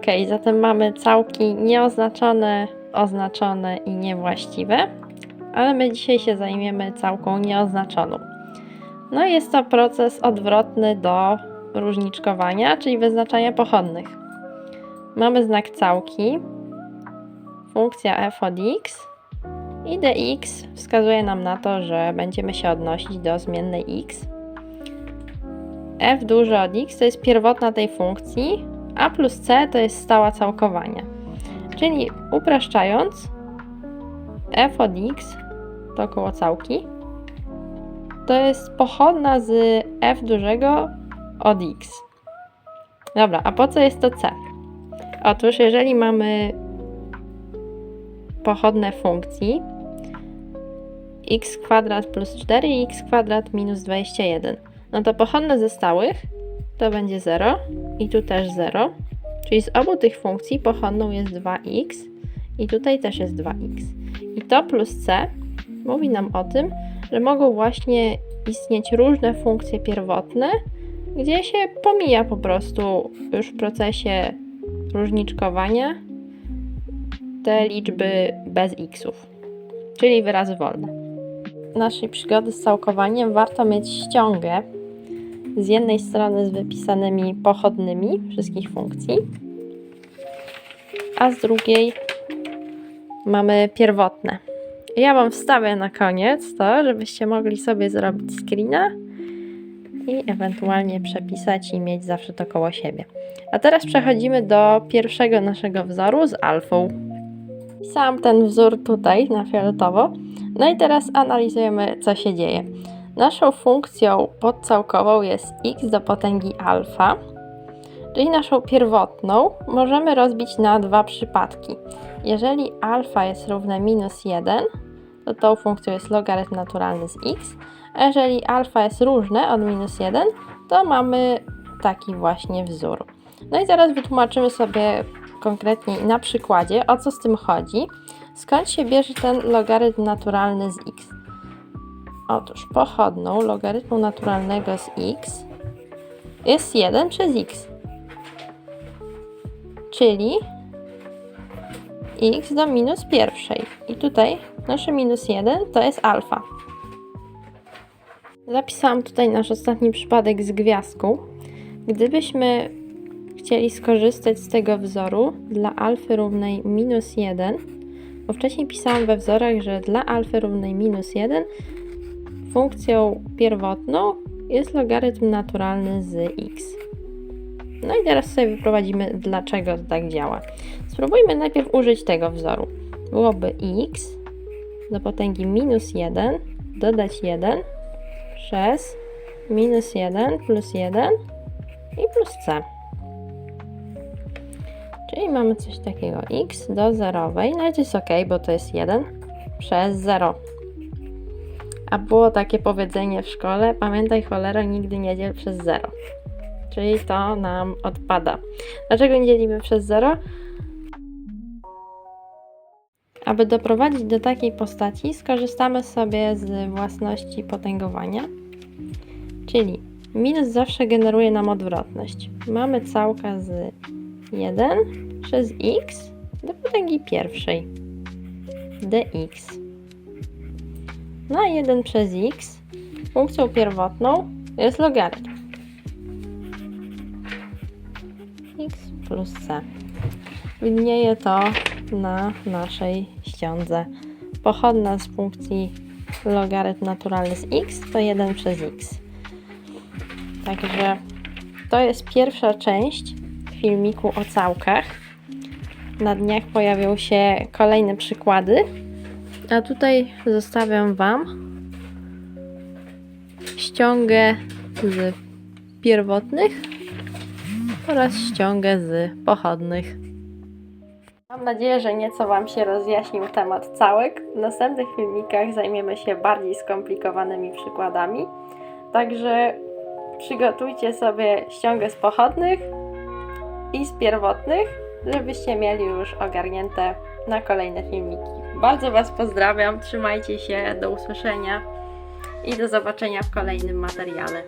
Ok, zatem mamy całki nieoznaczone, oznaczone i niewłaściwe, ale my dzisiaj się zajmiemy całką nieoznaczoną. No jest to proces odwrotny do różniczkowania, czyli wyznaczania pochodnych. Mamy znak całki, funkcja f od x i dx wskazuje nam na to, że będziemy się odnosić do zmiennej x. f duży od x to jest pierwotna tej funkcji, a plus c to jest stała całkowania. Czyli upraszczając, f od x to koło całki to jest pochodna z f dużego od x. Dobra, a po co jest to c? Otóż, jeżeli mamy pochodne funkcji x kwadrat plus 4 i x kwadrat minus 21, no to pochodne ze stałych to będzie 0 i tu też 0, czyli z obu tych funkcji pochodną jest 2x i tutaj też jest 2x. I to plus c mówi nam o tym, że mogą właśnie istnieć różne funkcje pierwotne, gdzie się pomija po prostu już w procesie różniczkowania te liczby bez xów, czyli wyrazy wolne. Naszej przygody z całkowaniem warto mieć ściągę z jednej strony z wypisanymi pochodnymi wszystkich funkcji, a z drugiej mamy pierwotne. Ja Wam wstawię na koniec to, żebyście mogli sobie zrobić screena i ewentualnie przepisać i mieć zawsze to koło siebie. A teraz przechodzimy do pierwszego naszego wzoru z alfą. Pisałam ten wzór tutaj na fioletowo. No i teraz analizujemy, co się dzieje. Naszą funkcją podcałkową jest x do potęgi alfa, czyli naszą pierwotną możemy rozbić na dwa przypadki. Jeżeli alfa jest równe minus 1, to tą funkcją jest logarytm naturalny z x, a jeżeli alfa jest różne od minus 1, to mamy taki właśnie wzór. No i zaraz wytłumaczymy sobie konkretnie na przykładzie, o co z tym chodzi, skąd się bierze ten logarytm naturalny z x. Otóż pochodną logarytmu naturalnego z x jest 1 przez x, czyli x do minus pierwszej. I tutaj nasze minus 1 to jest alfa. Zapisałam tutaj nasz ostatni przypadek z gwiazdką. Gdybyśmy chcieli skorzystać z tego wzoru dla alfy równej minus 1, bo wcześniej pisałam we wzorach, że dla alfy równej minus 1 funkcją pierwotną jest logarytm naturalny z x. No i teraz sobie wyprowadzimy, dlaczego to tak działa. Spróbujmy najpierw użyć tego wzoru. Byłoby x do potęgi minus 1 dodać 1 przez minus 1 plus 1 i plus c. Czyli mamy coś takiego x do zerowej, no i to jest ok, bo to jest 1 przez 0. A było takie powiedzenie w szkole, pamiętaj cholera, nigdy nie dziel przez 0. Czyli to nam odpada. Dlaczego nie dzielimy przez 0? Aby doprowadzić do takiej postaci, skorzystamy sobie z własności potęgowania. Czyli minus zawsze generuje nam odwrotność. Mamy całka z 1 przez x do potęgi pierwszej dx. I 1 przez x funkcją pierwotną jest logarytm x plus c. Widnieje to na naszej ściądze. Pochodna z funkcji logarytm naturalny z x to 1 przez x. Także to jest pierwsza część filmiku o całkach. Na dniach pojawią się kolejne przykłady. A tutaj zostawiam Wam ściągę z pierwotnych oraz ściągę z pochodnych. Mam nadzieję, że nieco Wam się rozjaśnił temat całek. W następnych filmikach zajmiemy się bardziej skomplikowanymi przykładami. Także przygotujcie sobie ściągę z pochodnych i z pierwotnych, żebyście mieli już ogarnięte na kolejne filmiki. Bardzo Was pozdrawiam, trzymajcie się, do usłyszenia i do zobaczenia w kolejnym materiale.